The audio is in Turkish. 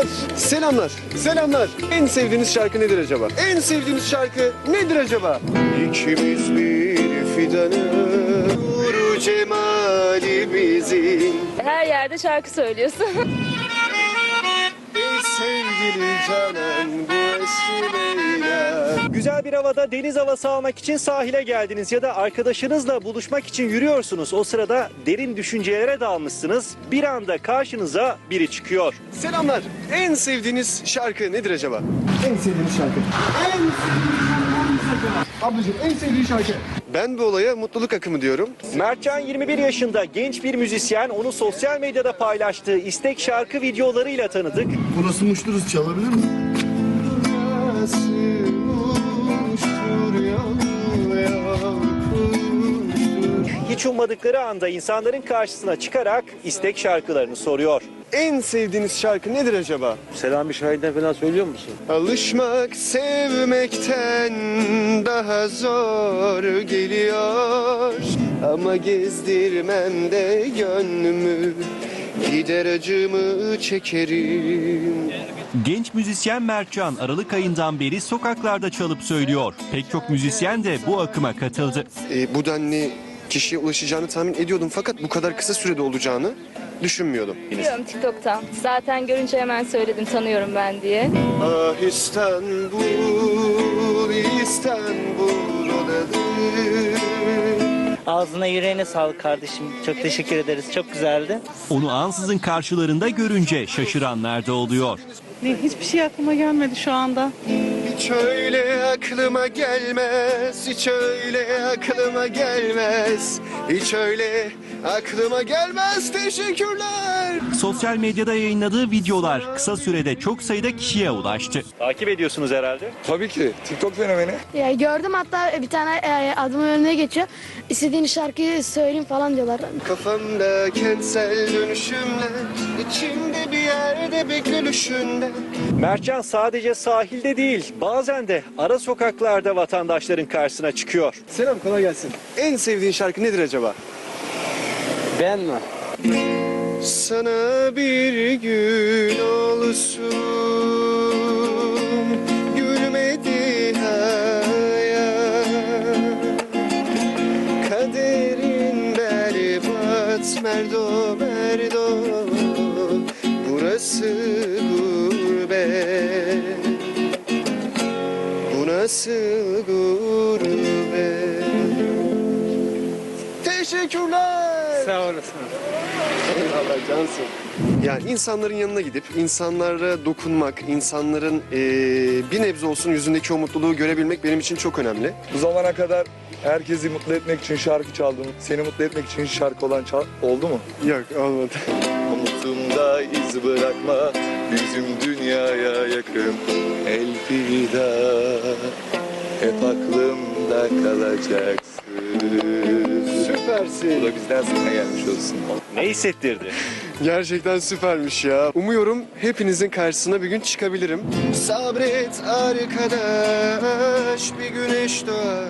Selamlar, selamlar, selamlar. En sevdiğiniz şarkı nedir acaba? En sevdiğiniz şarkı nedir acaba? İkimiz bir fidanı, nuru cemalimizin. Her yerde şarkı söylüyorsun. Sevgili canan bu eski. Güzel bir havada deniz havası almak için sahile geldiniz ya da arkadaşınızla buluşmak için yürüyorsunuz. O sırada derin düşüncelere dalmışsınız. Bir anda karşınıza biri çıkıyor. Selamlar. En sevdiğiniz şarkı nedir acaba? En sevdiğiniz şarkı. En sevdiğiniz şarkı. Ablacığım en sevdiğin şarkı. Ben bu olaya mutluluk akımı diyorum. Mertcan 21 yaşında genç bir müzisyen. Onu sosyal medyada paylaştığı istek şarkı videolarıyla tanıdık. Burası muşturuz çalabilir misin? Hiç ummadıkları anda insanların karşısına çıkarak istek şarkılarını soruyor. En sevdiğiniz şarkı nedir acaba? Selami Şahin'den falan söylüyor musun? Alışmak sevmekten daha zor geliyor Ama gezdirmem de gönlümü Gider acımı çekerim Genç müzisyen Mertcan Aralık ayından beri sokaklarda çalıp söylüyor. Pek çok müzisyen de bu akıma katıldı. e, Bu denli kişiye ulaşacağını tahmin ediyordum fakat bu kadar kısa sürede olacağını düşünmüyordum. Biliyorum TikTok'tan. Zaten görünce hemen söyledim tanıyorum ben diye. Ah İstanbul, İstanbul odadır Ağzına yüreğine sağlık kardeşim. Çok teşekkür ederiz. Çok güzeldi. Onu ansızın karşılarında görünce şaşıranlar da oluyor. Hiçbir şey aklıma gelmedi şu anda. Hiç öyle aklıma gelmez, hiç öyle aklıma gelmez, hiç öyle aklıma gelmez. Teşekkürler. Sosyal medyada yayınladığı videolar kısa sürede çok sayıda kişiye ulaştı. Takip ediyorsunuz herhalde. Tabii ki. TikTok fenomeni. Ya gördüm hatta bir tane e, adımın önüne geçiyor. İstediğin şarkıyı söyleyeyim falan diyorlar. Kafamda kentsel dönüşümler, içimde bir yerde bir gülüşünde. Mertcan sadece sahilde değil, bazen de ara sokaklarda vatandaşların karşısına çıkıyor. Selam, kolay gelsin. En sevdiğin şarkı nedir acaba? Ben mi? Sana bir gün olsun gülmedi hayat. Kaderin berbat merdo merdo Burası gurbet. Bu nasıl Sağ olasın. Eyvallah cansın. Yani insanların yanına gidip insanlara dokunmak, insanların eee, bir nebze olsun yüzündeki o mutluluğu görebilmek benim için çok önemli. Bu zamana kadar herkesi mutlu etmek için şarkı çaldım. Seni mutlu etmek için şarkı olan çal- oldu mu? Yok olmadı. Omuzumda iz bırakma, yüzüm dünyaya yakın. Elfida, hep aklımda kalacaksın. Bu Süpersin. da bizden sana gelmiş olsun. Ne hissettirdi? Gerçekten süpermiş ya. Umuyorum hepinizin karşısına bir gün çıkabilirim. Sabret arkadaş bir güneş doğar.